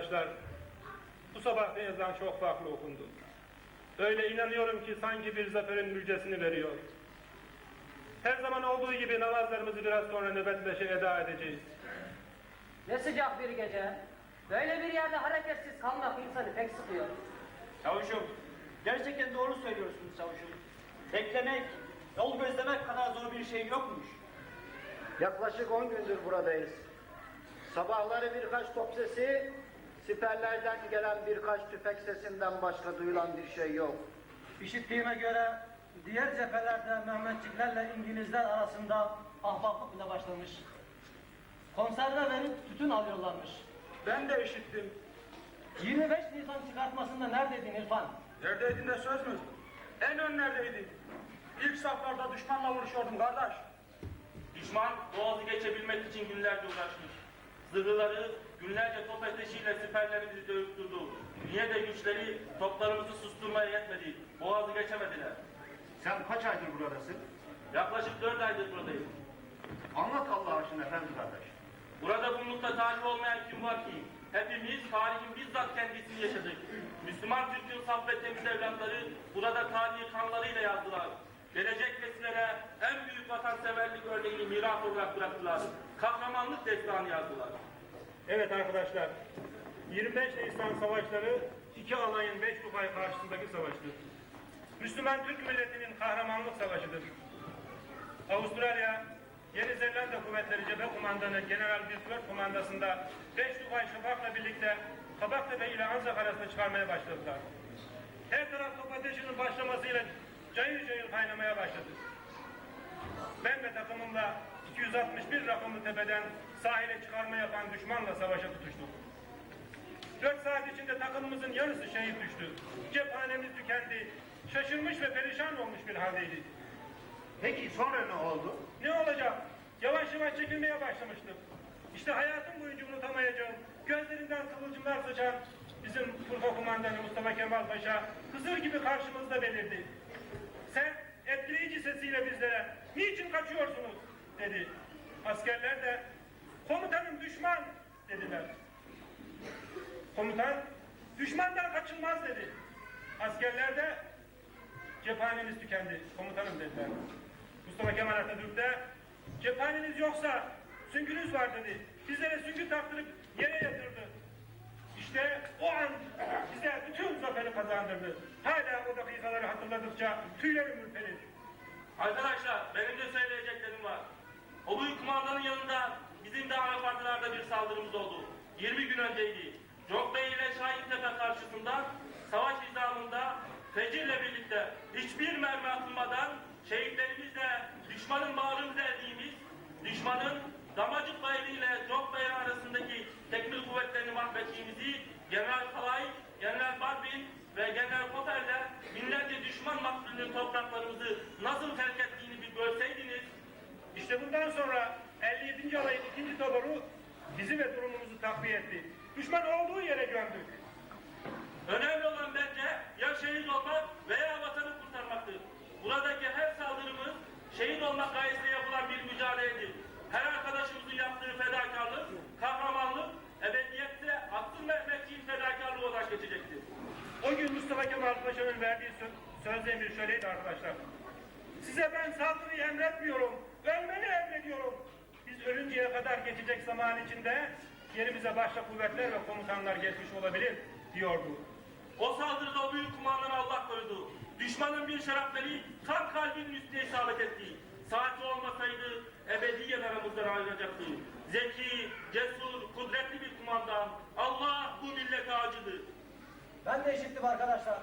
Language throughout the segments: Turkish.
Arkadaşlar, bu sabah ezan çok farklı okundu. Öyle inanıyorum ki sanki bir zaferin müjdesini veriyor. Her zaman olduğu gibi namazlarımızı biraz sonra nöbetleşe eda edeceğiz. Ne sıcak bir gece. Böyle bir yerde hareketsiz kalmak insanı pek sıkıyor. Çavuşum, gerçekten doğru söylüyorsunuz çavuşum. Beklemek, yol gözlemek kadar zor bir şey yokmuş. Yaklaşık 10 gündür buradayız. Sabahları birkaç top sesi, siperlerden gelen birkaç tüfek sesinden başka duyulan bir şey yok. İşittiğime göre diğer cephelerde Mehmetçiklerle İngilizler arasında ahbaplık bile başlamış. Konserve verip tütün alıyorlarmış. Ben de işittim. 25 Nisan çıkartmasında neredeydin İrfan? Neredeydin de söz mü? En önlerdeydim. İlk saflarda düşmanla vuruşuyordum kardeş. Düşman boğazı geçebilmek için günlerce uğraşmış. Zırhları günlerce top ateşiyle siperlerimizi dövüp durdu. Niye de güçleri toplarımızı susturmaya yetmedi. Boğazı geçemediler. Sen kaç aydır buradasın? Yaklaşık dört aydır buradayım. Anlat Allah aşkına efendi kardeş. Burada bunlukta tarih olmayan kim var ki? Hepimiz tarihin bizzat kendisini yaşadık. Müslüman Türk'ün saf ve temiz evlatları burada tarihi kanlarıyla yazdılar. Gelecek nesillere en büyük vatanseverlik örneğini miras olarak bıraktılar. Kahramanlık destanı yazdılar. Evet arkadaşlar, 25 Nisan savaşları iki alayın beş Tugay karşısındaki savaştır. Müslüman Türk milletinin kahramanlık savaşıdır. Avustralya, Yeni Zelanda Kuvvetleri Cephe Kumandanı General Bilford komandasında beş Tugay Şafak'la birlikte Kabaktepe ile Anzak arasında çıkarmaya başladılar. Her taraf top ateşinin başlamasıyla cayır cayır kaynamaya başladı. Ben ve takımımla 261 rakımlı tepeden sahile çıkarma yapan düşmanla savaşa tutuştuk. 4 saat içinde takımımızın yarısı şehit düştü. Cephanemiz tükendi. Şaşırmış ve perişan olmuş bir haldeydik. Peki sonra ne oldu? Ne olacak? Yavaş yavaş çekilmeye başlamıştım. İşte hayatım boyunca unutamayacağım. Gözlerinden kıvılcımlar saçan bizim Turko kumandanı Mustafa Kemal Paşa Hızır gibi karşımızda belirdi. Sen etkileyici sesiyle bizlere niçin kaçıyorsunuz dedi. Askerler de komutanım düşman dediler. Komutan düşmandan kaçılmaz dedi. Askerler de cephaneniz tükendi komutanım dediler. Mustafa Kemal Atatürk de cephaneniz yoksa süngünüz var dedi. Bizlere süngü taktırıp yere yatırdı. İşte o an bize bütün zaferi kazandırdı. Hala o dakikaları hatırladıkça tüylerim ürperir. Arkadaşlar benim de söyleyeceklerim var. O büyük kumandanın yanında bizim de Arafatlılarda bir saldırımız oldu. 20 gün önceydi. Çok Bey ile Şahintepe karşısında savaş nizamında Fecir'le birlikte hiçbir mermi atılmadan şehitlerimizle düşmanın bağrını deldiğimiz, düşmanın Damacık ile Çok Bayırı arasındaki tekmil kuvvetlerini mahvettiğimizi General Kalay, General Barbin ve General Koper'le binlerce düşman mahsulünün topraklarımızı nasıl terk ettiğini bir görseydiniz, İşte bundan sonra 57. alayın ikinci taboru bizi ve durumumuzu takviye etti. Düşman olduğu yere gömdük. Önemli olan bence ya şehit olmak veya vatanı kurtarmaktır. Buradaki her saldırımız şehit olmak gayesiyle yapılan bir mücadeledir. Her arkadaşımızın yaptığı fedakarlık, kahramanlık, ebediyette Abdül Mehmetçiğin fedakarlığı olarak geçecektir. O gün Mustafa Kemal Paşa'nın verdiği sö- söz emri şöyleydi arkadaşlar. Size ben saldırıyı emretmiyorum, ölmeni emrediyorum. Biz ölünceye kadar geçecek zaman içinde yerimize başka kuvvetler ve komutanlar geçmiş olabilir diyordu. O saldırıda o büyük kumandanı Allah korudu. Düşmanın bir şarapları tam kalbinin üstüne isabet etti. Saati olmasaydı ebediyen aramızdan ayrılacaktı. Zeki, cesur, kudretli bir kumandan. Allah bu millete acıdı. Ben de işittim arkadaşlar.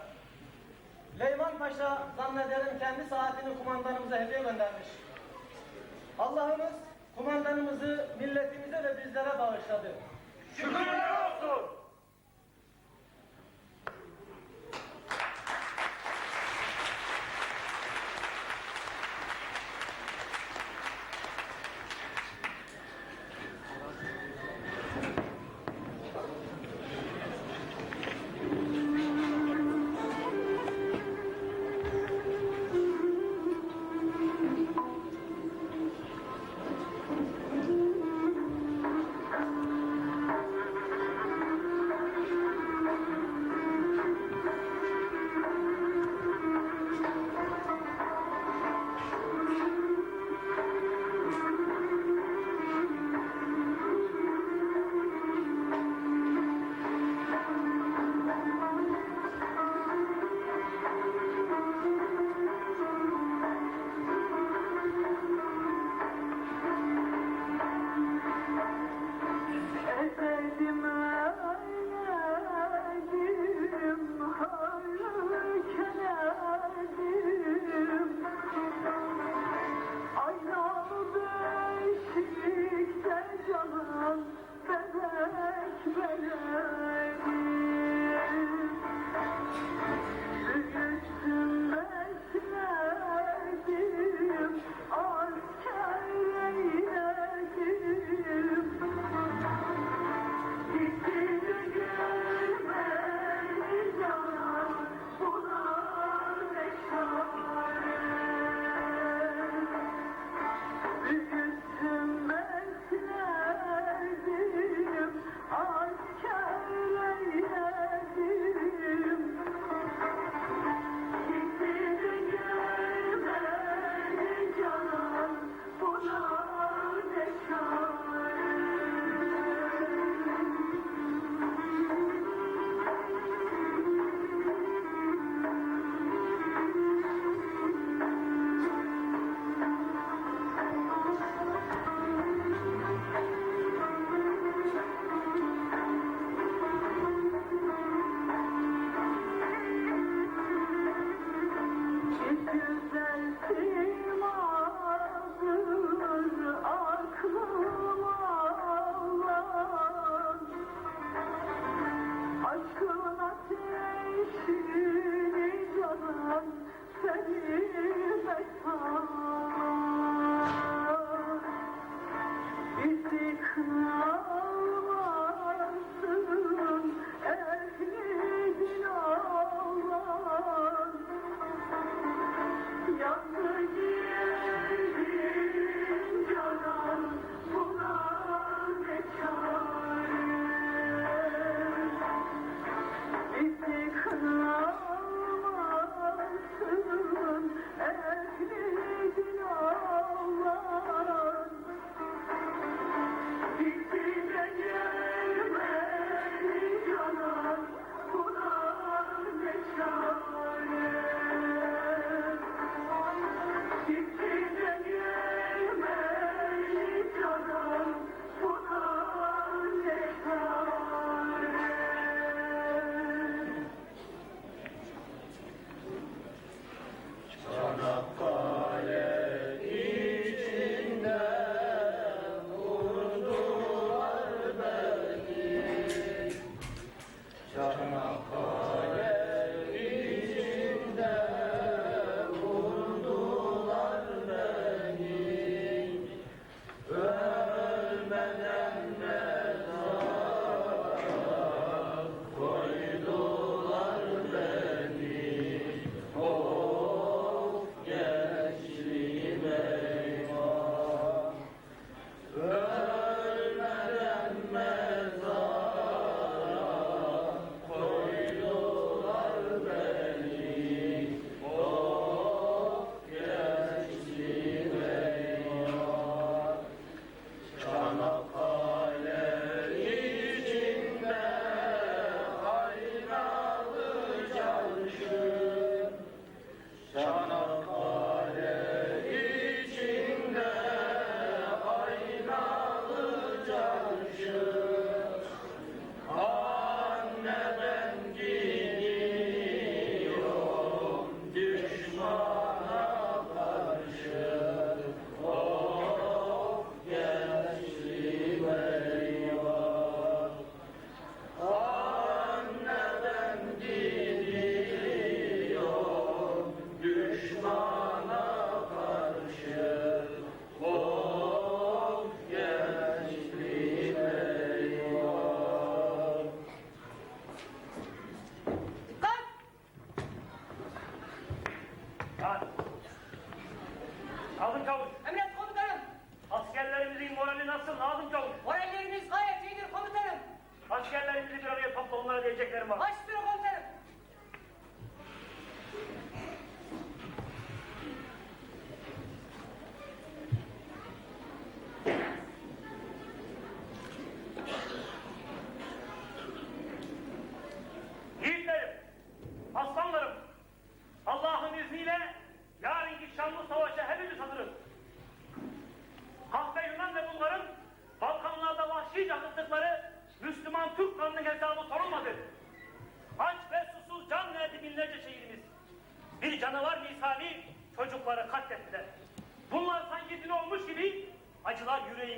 Leyman Paşa zannederim kendi saatini kumandanımıza hediye göndermiş. Allah'ımız kumandanımızı milletimize ve bizlere bağışladı. Şükürler olsun.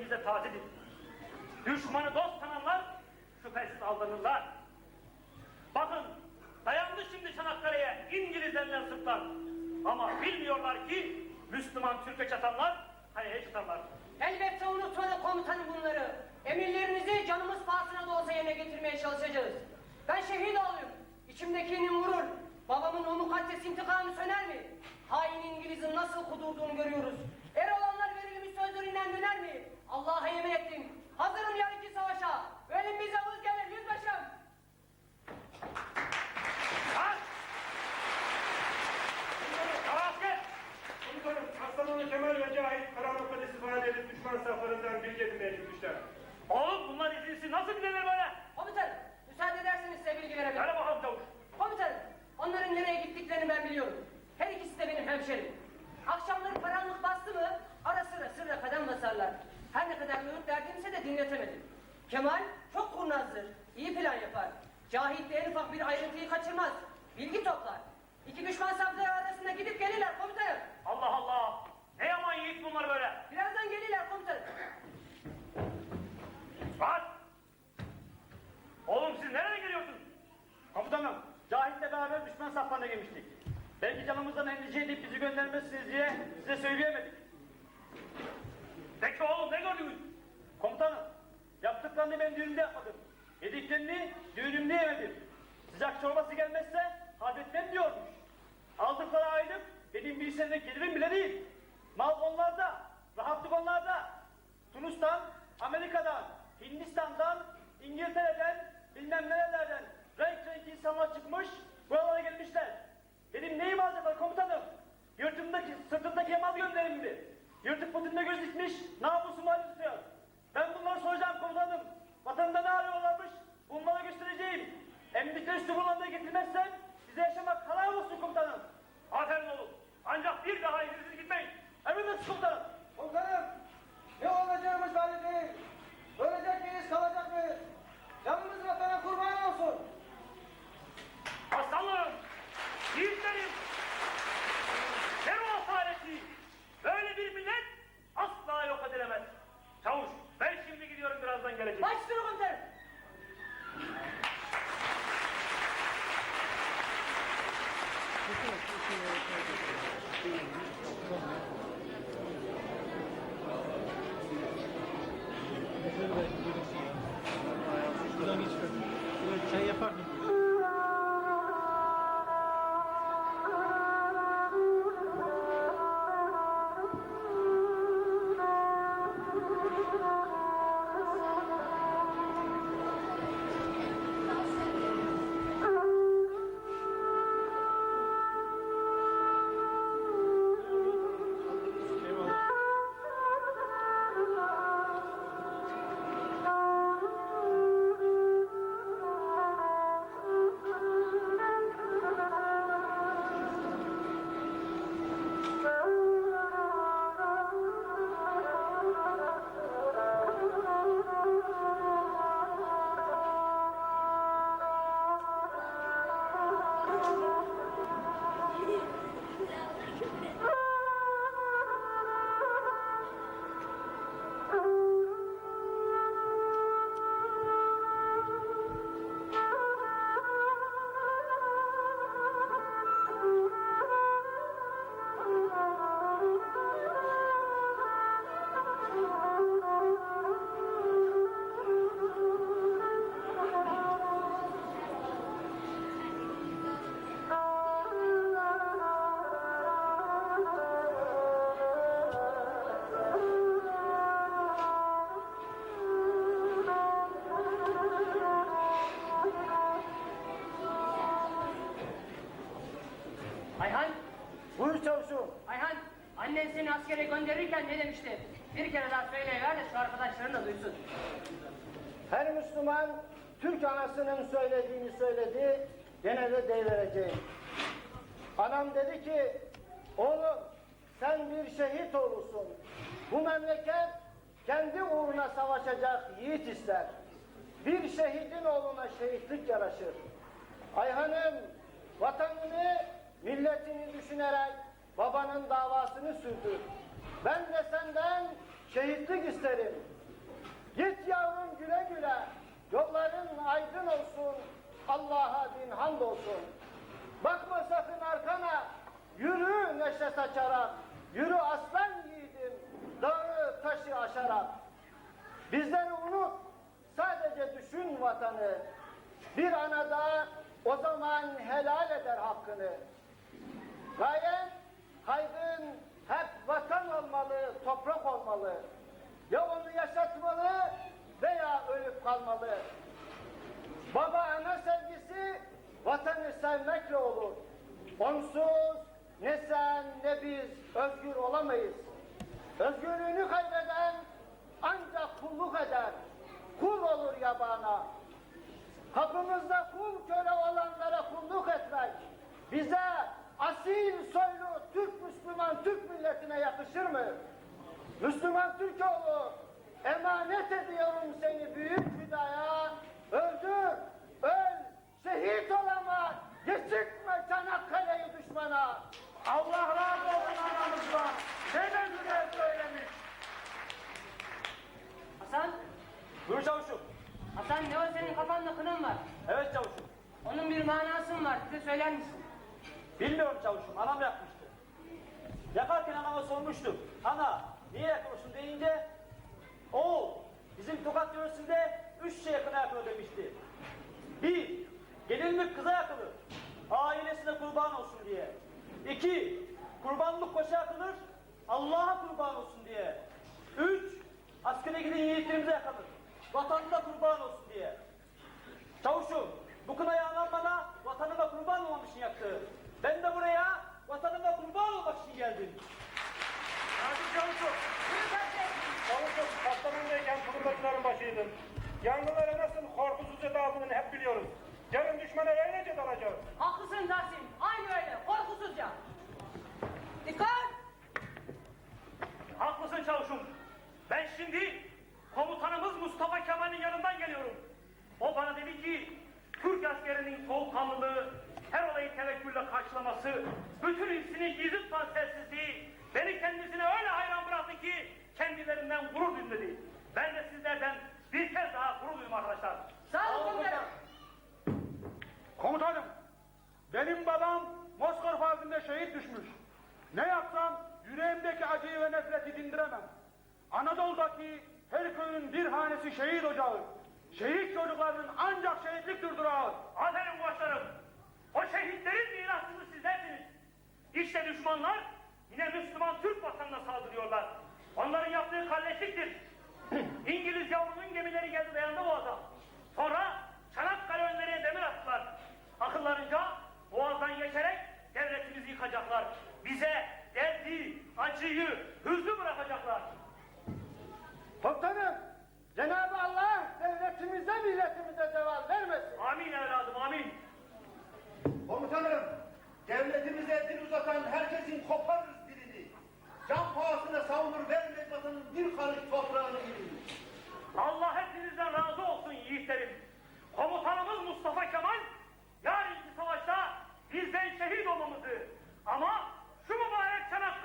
bize tazedir. Düşmanı dost sananlar şüphesiz aldanırlar. Bakın dayandı şimdi Çanakkale'ye İngilizlerle sırtlar. Ama bilmiyorlar ki Müslüman Türk'e çatanlar kayaya çatanlar. Elbette unutmadı komutanım bunları. Emirlerinizi canımız pahasına da olsa yerine getirmeye çalışacağız. Ben şehit olayım. İçimdeki inim vurur. Babamın o mukaddes intikamı söner mi? Hain İngiliz'in nasıl kudurduğunu görüyorum. Göndermezsiniz diye size söyleyemedik. Emdikleri üstü buralarına getirmezsem size yaşamak haram olsun komutanım. Aferin oğlum. Ancak bir daha izinsiz gitmeyin. Emredersiniz komutanım. Komutanım, ne olacağımız belli değil. Ölecek miyiz, kalacak mıyız? Canımız vatana kurban olsun. Aslanlarım, yiğitlerim, Deva faresi, böyle bir millet asla yok edilemez. Çavuş, ben şimdi gidiyorum birazdan geleceğim. Baş demişti? Bir kere daha söyleyiver de şu arkadaşların da duysun. Her Müslüman Türk anasının söylediğini söyledi, gene de deyivereceğim. Anam dedi ki, oğlum sen bir şehit olursun. Bu memleket kendi uğruna savaşacak yiğit ister. Bir şehidin oğluna şehitlik yaraşır. Ayhan'ım vatanını, milletini düşünerek babanın davasını sürdür. Ben de senden şehitlik isterim. Git yavrum güle güle. Yolların aydın olsun. Allah'a bin hamd olsun. Bakma sakın arkana. Yürü neşe saçarak. Yürü aslan yiğidim. Dağı taşı aşarak. Bizleri unut. Sadece düşün vatanı. Bir anada o zaman helal eder hakkını. Gayen, kaygın yaşatmalı veya ölüp kalmalı. Baba ana sevgisi vatanı sevmekle olur. Onsuz ne sen ne biz özgür olamayız. Özgürlüğünü kaybeden ancak kulluk eder. Kul olur yabana. Kapımızda kul köle olanlara kulluk etmek bize asil soylu Türk Müslüman Türk milletine yakışır mı? Müslüman Türkoğlu emanet ediyorum seni büyük hüdaya. Öldür, öl, şehit ol ama geçirtme Çanakkale'yi düşmana. Allah razı olsun anamızdan. Ne de güzel söylemiş. Hasan, Buyur çavuşum. Hasan ne o senin kafanda kının var? Evet çavuşum. Onun bir manası mı var? Bize söyler misin? Bilmiyorum çavuşum, anam yakmıştı. Yakarken anama sormuştum. Ana, niye yakıyorsun deyince, bizim tokat yöresinde üç şey yakına yakılır demişti. Bir, gelinlik kıza yakılır. Ailesine kurban olsun diye. İki, kurbanlık koşa yakılır. Allah'a kurban olsun diye. Üç, askere giden yiğitlerimize yakılır. Vatanına kurban olsun diye. Çavuşum, bu kınayı anan bana vatanıma kurban olmam için yaktı. Ben de buraya vatanıma kurban olmak için geldim. Nazik Çavuşum. Çavuşum Kastamonu'dayken turumbacıların başıydım. Yangınlara nasıl korkusuzca daldığını hep biliyoruz. Yarın düşmana öylece dalacağız. Haklısın Tahsin. Aynı öyle. Korkusuzca. Dikkat! Haklısın çavuşum. Ben şimdi komutanımız Mustafa Kemal'in yanından geliyorum. O bana dedi ki Türk askerinin soğukkanlılığı, her olayı tevekkülle karşılaması, bütün hepsinin gizli tutan sessizliği beni kendisine öyle hayran bıraktı ki kendilerinden gurur duydum dedi. Ben de sizlerden bir kez daha gurur duydum arkadaşlar. Sağ olun komutanım. Komutanım, benim babam Moskova Fazı'nda şehit düşmüş. Ne yapsam yüreğimdeki acıyı ve nefreti dindiremem. Anadolu'daki her köyün bir hanesi şehit ocağı. Şehit çocuklarının ancak şehitlik durağı. Aferin başlarım. O şehitlerin mirasçısı sizlersiniz. İşte düşmanlar yine Müslüman Vatanına saldırıyorlar. Onların yaptığı kalleşliktir. İngiliz yavrunun gemileri geldi dayandı boğaza. Sonra Çanakkale önlerine demir attılar. Akıllarınca boğazdan geçerek devletimizi yıkacaklar. Bize derdi, acıyı, hüznü bırakacaklar. Komutanım, Cenab-ı Allah devletimize, milletimize zeval vermesin. Amin evladım amin. Komutanım, devletimize dil uzatan herkesin koparırız. Can pahasına savunur vermez vatanın bir karış toprağını dilini. Allah hepinizden razı olsun yiğitlerim. Komutanımız Mustafa Kemal yarınki savaşta bizden şehit olmamızı ama şu mübarek Çanakkale'yi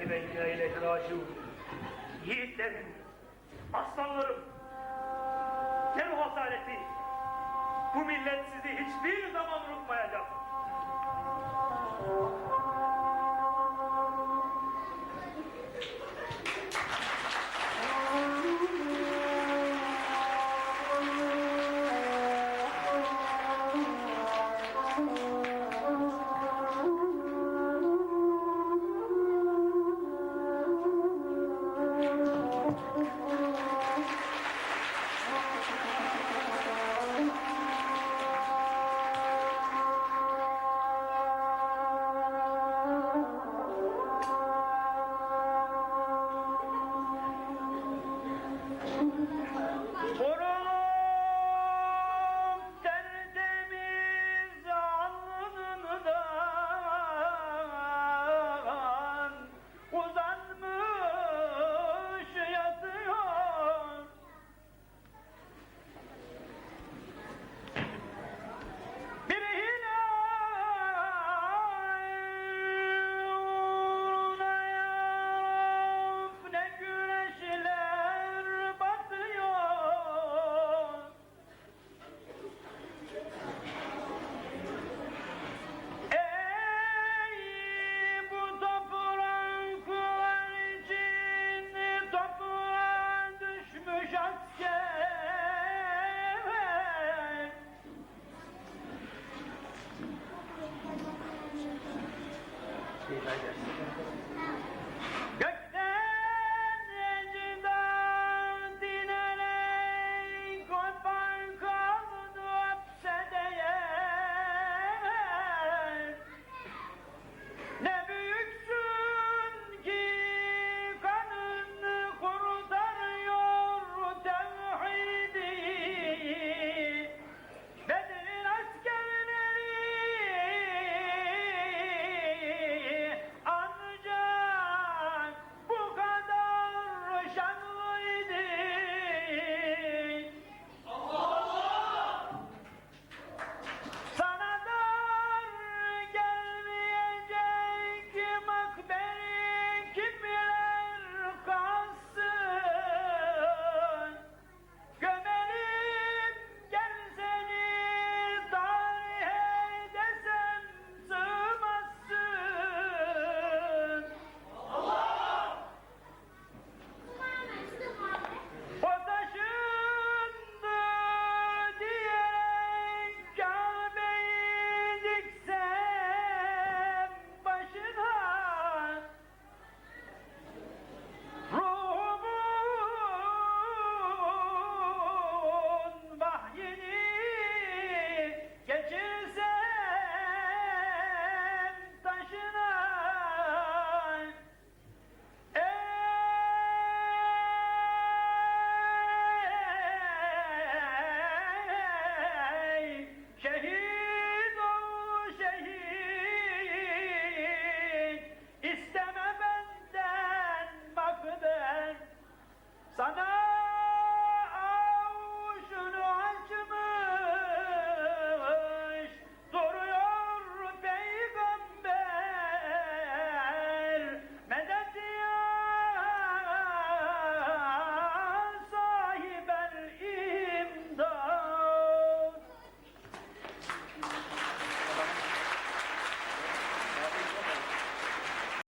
Lillahi ve ileyhi raciun. Yiğitlerim, aslanlarım, bu hasareti? Bu millet sizi hiçbir zaman unutmayacak.